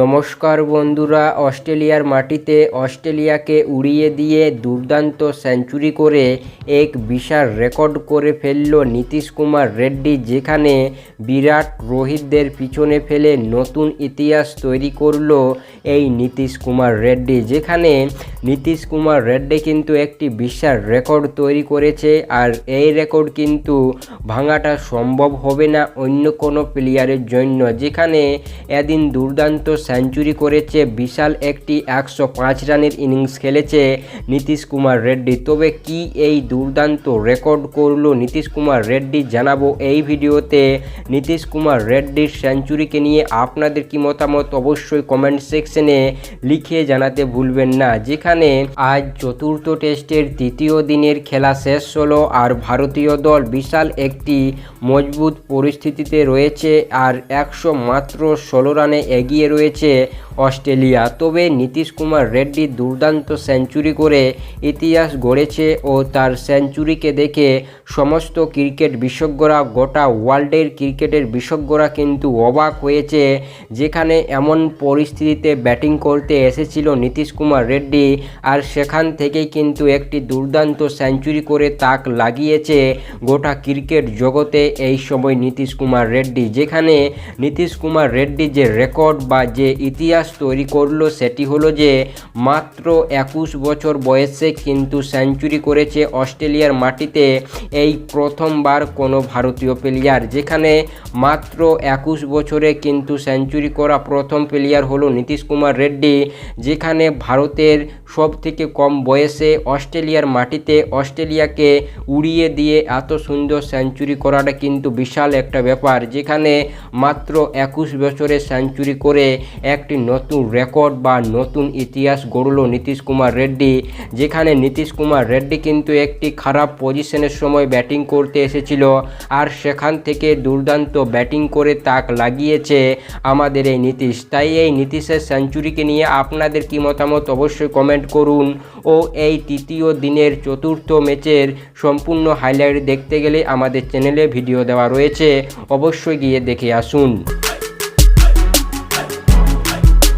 নমস্কার বন্ধুরা, অস্ট্রেলিয়ার মাটিতে অস্ট্রেলিয়াকে উড়িয়ে দিয়ে দুর্দান্ত সেঞ্চুরি করে এক বিশাল রেকর্ড করে ফেলল নীতিশ কুমার রেড্ডি, যেখানে বিরাট রোহিতদের পিছনে ফেলে নতুন ইতিহাস তৈরি করল এই নীতিশ কুমার রেড্ডি, যেখানে নীতিশ কুমার রেড্ডি কিন্তু একটি বিশাল রেকর্ড তৈরি করেছে আর এই রেকর্ড কিন্তু ভাঙাটা সম্ভব হবে না অন্য কোনো প্লেয়ারের জন্য, যেখানে এদিন দুর্দান্ত সেঞ্চুরি করেছে, বিশাল একটি একশো পাঁচ রানের ইনিংস খেলেছে নীতিশ কুমার রেড্ডি। তবে কি এই দুর্দান্ত রেকর্ড করল নীতিশ কুমার রেড্ডি জানাব এই ভিডিওতে। নীতিশ কুমার রেড্ডির সেঞ্চুরিকে নিয়ে আপনাদের কি মতামত অবশ্যই কমেন্ট সেকশনে লিখে জানাতে ভুলবেন না, যেখানে আজ চতুর্থ টেস্টের তৃতীয় দিনের খেলা শেষ হলো আর ভারতীয় দল বিশাল একটি মজবুত পরিস্থিতিতে রয়েছে আর একশো মাত্র ষোলো রানে এগিয়ে রয়েছে অস্ট্রেলিয়া। তবে নীতিশ কুমার রেড্ডি দুর্দান্ত সেঞ্চুরি করে ইতিহাস গড়েছে ও তার সেঞ্চুরিকে দেখে সমস্ত ক্রিকেট বিশেষজ্ঞরা, গোটা ওয়ার্ল্ডের ক্রিকেটের বিশেষজ্ঞরা কিন্তু অবাক হয়েছে যেখানে এমন পরিস্থিতিতে ব্যাটিং করতে এসেছিল নীতিশ কুমার রেড্ডি। আর সেখান থেকেই কিন্তু একটি দুর্দান্ত সেঞ্চুরি করে তাক লাগিয়েছে গোটা ক্রিকেট জগতে এই সময় নীতিশ কুমার রেড্ডি। যেখানে নীতিশ কুমার রেড্ডি যে রেকর্ড বা ইতিহাস তৈরি করল সেটি হলো যে মাত্র একুশ বছর বয়সে কিন্তু সেঞ্চুরি করেছে অস্ট্রেলিয়ার মাটিতে এই প্রথমবার কোনো ভারতীয় প্লেয়ার যেখানে মাত্র একুশ বছরে কিন্তু সেঞ্চুরি করা প্রথম প্লেয়ার হলো নীতিশ কুমার রেড্ডি, যেখানে ভারতের সব থেকে কম বয়সে অস্ট্রেলিয়ার মাটিতে অস্ট্রেলিয়াকে উড়িয়ে দিয়ে এত সুন্দর সেঞ্চুরি করাটা কিন্তু বিশাল একটা ব্যাপার, যেখানে মাত্র একুশ বছরে সেঞ্চুরি করে একটি নতুন রেকর্ড বা নতুন ইতিহাস গড়ল নীতিশ কুমার রেড্ডি, যেখানে নীতিশ কুমার রেড্ডি কিন্তু একটি খারাপ পজিশনের সময় ব্যাটিং করতে এসেছিল আর সেখান থেকে দুর্দান্ত ব্যাটিং করে তাক লাগিয়েছে আমাদের এই নীতিশ। তাই এই নীতিশের সেঞ্চুরিকে নিয়ে আপনাদের কি মতামত অবশ্যই কমেন্ট করুন ও এই তৃতীয় দিনের চতুর্থ ম্যাচের সম্পূর্ণ হাইলাইট দেখতে গেলে আমাদের চ্যানেলে ভিডিও দেওয়া রয়েছে, অবশ্যই গিয়ে দেখে আসুন।